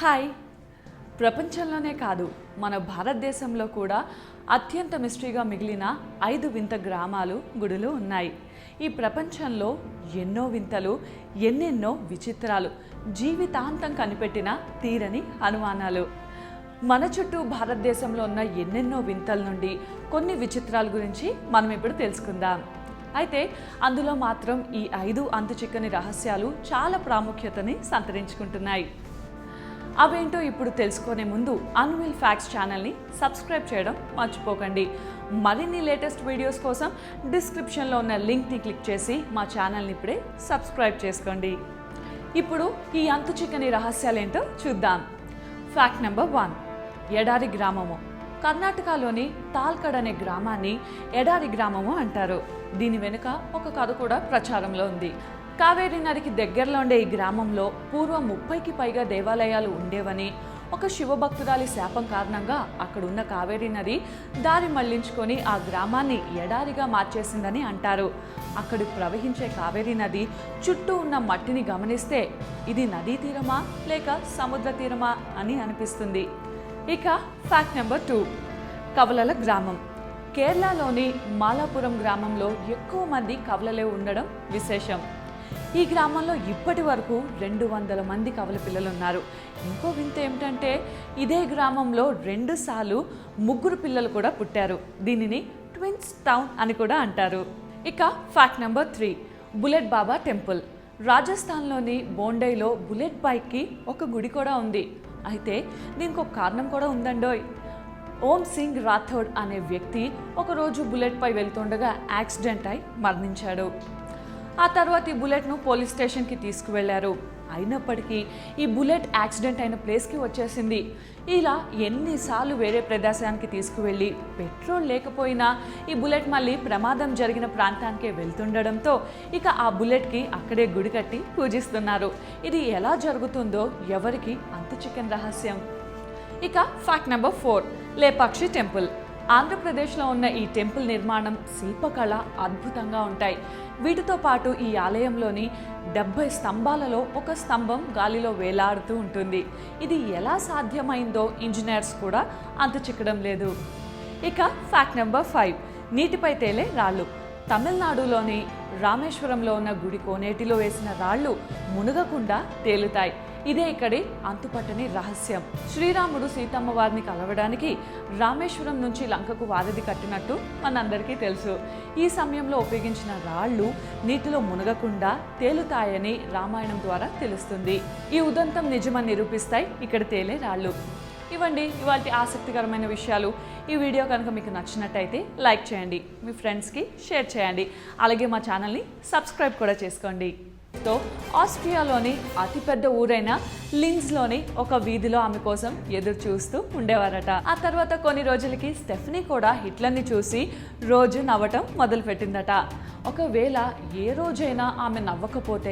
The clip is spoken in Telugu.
హాయ్. ప్రపంచంలోనే కాదు మన భారతదేశంలో కూడా అత్యంత మిస్టరీగా మిగిలిన ఐదు వింత గ్రామాలు గుడులు ఉన్నాయి. ఈ ప్రపంచంలో ఎన్నో వింతలు ఎన్నెన్నో విచిత్రాలు జీవితాంతం కనిపెట్టిన తీరని అనుమానాలు. మన చుట్టూ భారతదేశంలో ఉన్న ఎన్నెన్నో వింతల నుండి కొన్ని విచిత్రాల గురించి మనం ఇప్పుడు తెలుసుకుందాం. అయితే అందులో మాత్రం ఈ ఐదు అంతు చిక్కని రహస్యాలు చాలా ప్రాముఖ్యతని సంతరించుకుంటున్నాయి. అవేంటో ఇప్పుడు తెలుసుకునే ముందు అన్విల్ ఫ్యాక్ట్స్ ఛానల్ని సబ్స్క్రైబ్ చేయడం మర్చిపోకండి. మరిన్ని లేటెస్ట్ వీడియోస్ కోసం డిస్క్రిప్షన్లో ఉన్న లింక్ని క్లిక్ చేసి మా ఛానల్ని ఇప్పుడే సబ్స్క్రైబ్ చేసుకోండి. ఇప్పుడు ఈ అంతు చిక్కని రహస్యాలేంటో చూద్దాం. ఫ్యాక్ట్ నెంబర్ వన్ ఎడారి గ్రామము. కర్ణాటకలోని తాల్కడ్ అనే గ్రామాన్ని ఎడారి గ్రామము అంటారు. దీని వెనుక ఒక కథ కూడా ప్రచారంలో ఉంది. కావేరీ నదికి దగ్గరలో ఉండే ఈ గ్రామంలో పూర్వం ముప్పైకి పైగా దేవాలయాలు ఉండేవని ఒక శివభక్తురాలి శాపం కారణంగా అక్కడున్న కావేరీ నది దారి మళ్ళించుకొని ఆ గ్రామాన్ని ఎడారిగా మార్చేసిందని అంటారు. అక్కడి ప్రవహించే కావేరీ నది చుట్టూ ఉన్న మట్టిని గమనిస్తే ఇది నదీ తీరమా లేక సముద్ర తీరమా అని అనిపిస్తుంది. ఇక ఫ్యాక్ట్ నెంబర్ టూ. కవలల గ్రామం. కేరళలోని మాలాపురం గ్రామంలో ఎక్కువ మంది కవలలే ఉండడం విశేషం. ఈ గ్రామంలో ఇప్పటి వరకు రెండు వందల మంది కవల పిల్లలు ఉన్నారు ఇంకో వింత ఏమిటంటే ఇదే గ్రామంలో రెండు సార్లు ముగ్గురు పిల్లలు కూడా పుట్టారు. దీనిని ట్విన్స్ టౌన్ అని కూడా అంటారు. ఇక fact number three bullet Baba temple. రాజస్థాన్లోని బోండైలో బుల్లెట్ బైక్కి ఒక గుడి కూడా ఉంది. అయితే దీనికి ఒక కారణం కూడా ఉందండోయ్. ఓం సింగ్ రాథోడ్ అనే వ్యక్తి ఒకరోజు బుల్లెట్పై వెళ్తుండగా యాక్సిడెంట్ అయి మరణించాడు. ఆ తర్వాత ఈ బుల్లెట్ను పోలీస్ స్టేషన్కి తీసుకువెళ్ళారు అయినప్పటికీ ఈ బుల్లెట్ యాక్సిడెంట్ అయిన ప్లేస్కి వచ్చేసింది. ఇలా ఎన్నిసార్లు వేరే ప్రదేశానికి తీసుకువెళ్ళి పెట్రోల్ లేకపోయినా ఈ బుల్లెట్ మళ్ళీ ప్రమాదం జరిగిన ప్రాంతానికే వెళ్తుండడంతో ఇక ఆ బుల్లెట్కి అక్కడే గుడి కట్టి పూజిస్తున్నారు. ఇది ఎలా జరుగుతుందో ఎవరికి అంతు చికెన్ రహస్యం. ఇక fact number four Lepakshi temple. ఆంధ్రప్రదేశ్లో ఉన్న ఈ టెంపుల్ నిర్మాణం శిల్పకళ అద్భుతంగా ఉంటాయి. వీటితో పాటు ఈ ఆలయంలోని డెబ్బై స్తంభాలలో ఒక స్తంభం గాలిలో వేలాడుతూ ఉంటుంది. ఇది ఎలా సాధ్యమైందో ఇంజనీర్స్ కూడా అంత చిక్కడం లేదు. ఇక ఫ్యాక్ట్ నెంబర్ ఫైవ్ నీటిపై తేలే రాళ్ళు. తమిళనాడులోని రామేశ్వరంలో ఉన్న గుడి కోనేటిలో వేసిన రాళ్ళు మునగకుండా తేలుతాయి. ఇదే ఇక్కడి అంతుపట్టని రహస్యం. శ్రీరాముడు సీతమ్మ వారిని కలవడానికి రామేశ్వరం నుంచి లంకకు వారధి కట్టినట్టు మనందరికీ తెలుసు. ఈ సమయంలో ఉపయోగించిన రాళ్ళు నీటిలో మునగకుండా తేలుతాయని రామాయణం ద్వారా తెలుస్తుంది. ఈ ఉదంతం నిజమని నిరూపిస్తాయి. ఇక్కడ తేలే రాళ్ళు. ఇవ్వండి ఇవాళ ఆసక్తికరమైన విషయాలు. ఈ వీడియో కనుక మీకు నచ్చినట్టయితే లైక్ చేయండి మీ ఫ్రెండ్స్కి షేర్ చేయండి. అలాగే మా ఛానల్ని సబ్స్క్రైబ్ కూడా చేసుకోండి. తో ఆస్ట్రియాలోని అతిపెద్ద ఊరైన లిన్స్లోని ఒక వీధిలో ఆమె కోసం ఎదురు చూస్తూ ఉండేవారట. ఆ తర్వాత కొన్ని రోజులకి స్టెఫనీ కూడా హిట్లర్ని చూసి రోజు నవ్వటం మొదలుపెట్టిందట. ఒకవేళ ఏ రోజైనా ఆమె నవ్వకపోతే